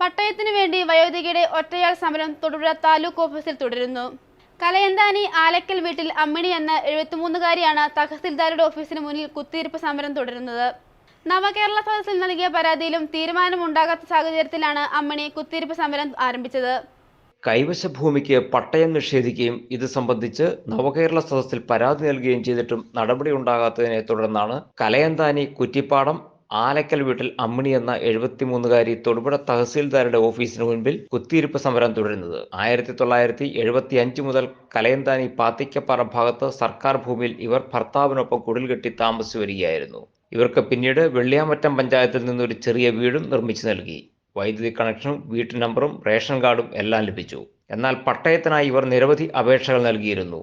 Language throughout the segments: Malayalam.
പട്ടയത്തിനു വേണ്ടി വയോധികയുടെ ഒറ്റയാൾ സമരം തൊടുപുഴ താലൂക്ക് ഓഫീസിൽ തുടരുന്നു. കലയന്താനി ആലക്കൽ വീട്ടിൽ അമ്മിണി എന്ന എഴുപത്തിമൂന്നുകാരിയാണ് തഹസിൽദാരുടെ ഓഫീസിന് മുന്നിൽ കുത്തിയിരിപ്പ് സമരം തുടരുന്നത്. നവകേരള സദസ്സിൽ നൽകിയ പരാതിയിലും തീരുമാനമുണ്ടാകാത്ത സാഹചര്യത്തിലാണ് അമ്മിണി കുത്തിയിരിപ്പ് സമരം ആരംഭിച്ചത്. കൈവശ ഭൂമിക്ക് പട്ടയം നിഷേധിക്കുകയും ഇത് സംബന്ധിച്ച് നവകേരള സദസ്സിൽ പരാതി നൽകുകയും ചെയ്തിട്ടും നടപടി ഉണ്ടാകാത്തതിനെ തുടർന്നാണ് കലയന്താനി കുറ്റിപ്പാടം ആലക്കൽ വീട്ടിൽ അമ്മിണി എന്ന എഴുപത്തിമൂന്നുകാരി തൊടുപുഴ തഹസീൽദാരുടെ ഓഫീസിന് മുൻപിൽ കുത്തിയിരിപ്പ് സമരം തുടരുന്നത്. ആയിരത്തി തൊള്ളായിരത്തി എഴുപത്തി അഞ്ച് മുതൽ കലയന്താനി പാത്തിക്കപ്പാറ ഭാഗത്ത് സർക്കാർ ഭൂമിയിൽ ഇവർ ഭർത്താവിനൊപ്പം കുടിൽ കെട്ടി താമസിച്ചു വരികയായിരുന്നു. ഇവർക്ക് പിന്നീട് വെള്ളിയാമറ്റം പഞ്ചായത്തിൽ നിന്നൊരു ചെറിയ വീടും നിർമ്മിച്ചു നൽകി. വൈദ്യുതി കണക്ഷനും വീട്ടു നമ്പറും റേഷൻ കാർഡും എല്ലാം ലഭിച്ചു. എന്നാൽ പട്ടയത്തിനായി ഇവർ നിരവധി അപേക്ഷകൾ നൽകിയിരുന്നു.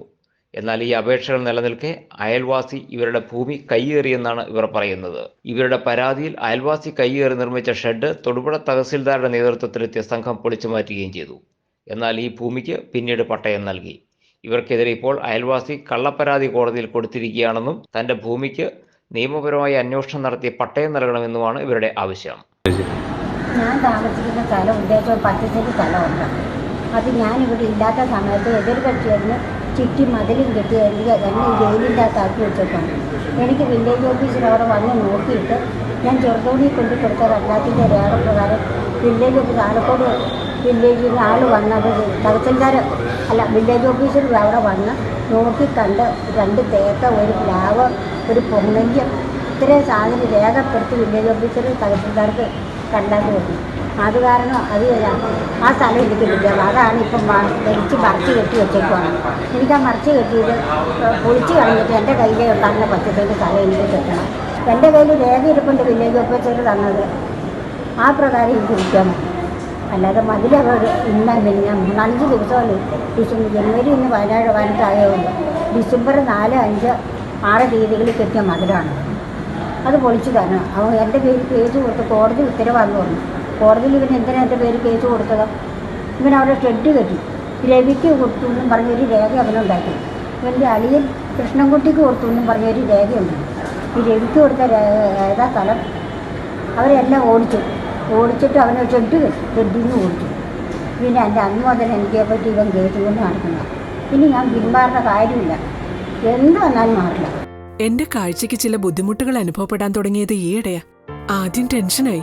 എന്നാൽ ഈ അപേക്ഷകൾ നിലനിൽക്കെ അയൽവാസി ഇവരുടെ ഭൂമി കൈയേറിയെന്നാണ് ഇവർ പറയുന്നത്. ഇവരുടെ പരാതിയിൽ അയൽവാസി കൈയേറി നിർമ്മിച്ച ഷെഡ് തൊടുപുഴ തഹസിൽദാരുടെ നേതൃത്വത്തിലെത്തിയ സംഘം പൊളിച്ചു മാറ്റുകയും ചെയ്തു. എന്നാൽ ഈ ഭൂമിക്ക് പിന്നീട് പട്ടയം നൽകി. ഇവർക്കെതിരെ ഇപ്പോൾ അയൽവാസി കള്ളപ്പരാതി കോടതിയിൽ കൊടുത്തിരിക്കുകയാണെന്നും തന്റെ ഭൂമിക്ക് നിയമപരമായി അന്വേഷണം നടത്തി പട്ടയം നൽകണമെന്നുമാണ് ഇവരുടെ ആവശ്യം. ഞാൻ താമസിക്കുന്ന സ്ഥലം ഉദ്ദേശം പത്ത് സ്ഥലമുണ്ട് അത് ഇവിടെ ഇല്ലാത്ത സമയത്ത് എതിർ കക്ഷിയെന്ന് ചുറ്റി മതിലും കെട്ടി എനിക്ക് എന്നെ ജയിലിന്റെ അകത്താക്കി വെച്ചേക്കാണ് എനിക്ക് വില്ലേജ് ഓഫീസിൽ അവിടെ വന്ന് നോക്കിയിട്ട് ഞാൻ ചെറുതോണി കൊണ്ട് കൊടുത്ത രണ്ടാത്തിന്റെ രേഖ പ്രകാരം വില്ലേജ് ഓഫീസ് ആലക്കോട് വില്ലേജിൽ ആൾ വന്നത് തഹസിൽദാർ അല്ല വില്ലേജ് ഓഫീസിൽ അവിടെ വന്ന് നോക്കി കണ്ട് രണ്ട് തേക്ക ഒരു പ്ലാവ് ഒരു പൊങ്ങയ്യം ഇത്രയും സാധനം രേഖപ്പെടുത്തി വില്ലേജ് ഓഫീസർ തഹസിൽദാർക്ക് കണ്ടാക്കി വെക്കും അത് കാരണം അത് വരാം. ആ സ്ഥലം എനിക്ക് കിട്ടിയത് അതാണ് ഇപ്പം വലിച്ച് മറിച്ച് കെട്ടി വെച്ചേക്കുവാണ്. എനിക്ക് ആ മറിച്ച് കെട്ടിയത് പൊളിച്ച് കളഞ്ഞിട്ട് എന്റെ കയ്യിൽ തന്ന പച്ചത്തേക്ക് സ്ഥലം എനിക്ക് കിട്ടണം. എന്റെ കയ്യിൽ രേഖ ഇരിപ്പുണ്ട് വില്ലേജ് ഓഫീസർ തന്നത് ആ പ്രകാരം എനിക്ക് കിട്ടിയാൽ അല്ലാതെ മതിലവർ ഇന്ന പിന്നെ മൂന്നാലഞ്ച് ദിവസമല്ലേ ഡിസംബർ ജനുവരി ഇന്ന് പതിനേഴ് പതിനെട്ടായതുകൊണ്ട് ഡിസംബർ നാല് അഞ്ച് ആറ് തീയതികളിൽ കെട്ടിയ മതിലാണ്. അത് പൊളിച്ച് തരണം. അവൻ എന്റെ പേര് കേസ് കൊടുത്ത് കോടതി ഉത്തരവാന്ന് പറഞ്ഞു. കോടതിയിൽ ഇവൻ എന്തിനാ എന്റെ പേര് കേസ് കൊടുത്തത്? ഇവൻ അവിടെ ഷെഡ് കെട്ടി. രവിക്ക് കൊടുത്തു എന്നും പറഞ്ഞൊരു രേഖ അവനുണ്ടാക്കി. ഇവന്റെ അളിയൻ കൃഷ്ണൻകുട്ടിക്ക് കൊടുത്തു എന്നും പറഞ്ഞൊരു രേഖയുണ്ട് ഈ രവിക്ക് കൊടുത്ത ഏതാ സ്ഥലം? അവരെല്ലാം ഓടിച്ചു. ഓടിച്ചിട്ട് അവനെ ഷെഡ് കെട്ടി. ഷെഡിൽ നിന്ന് ഓടിച്ചു. പിന്നെ എന്റെ അന്ന് മുതൽ എനിക്ക് പറ്റി ഇവൻ കേസ് കൊണ്ട് നടക്കുന്നത് പിന്നെ ഞാൻ പിന്മാറുന്ന കാര്യമില്ല. എന്ത് വന്നാലും മാറില്ല. എന്റെ കാഴ്ചയ്ക്ക് ചില ബുദ്ധിമുട്ടുകൾ അനുഭവപ്പെടാൻ തുടങ്ങിയത് ഈയിടെയാ. ആദ്യം ടെൻഷനായി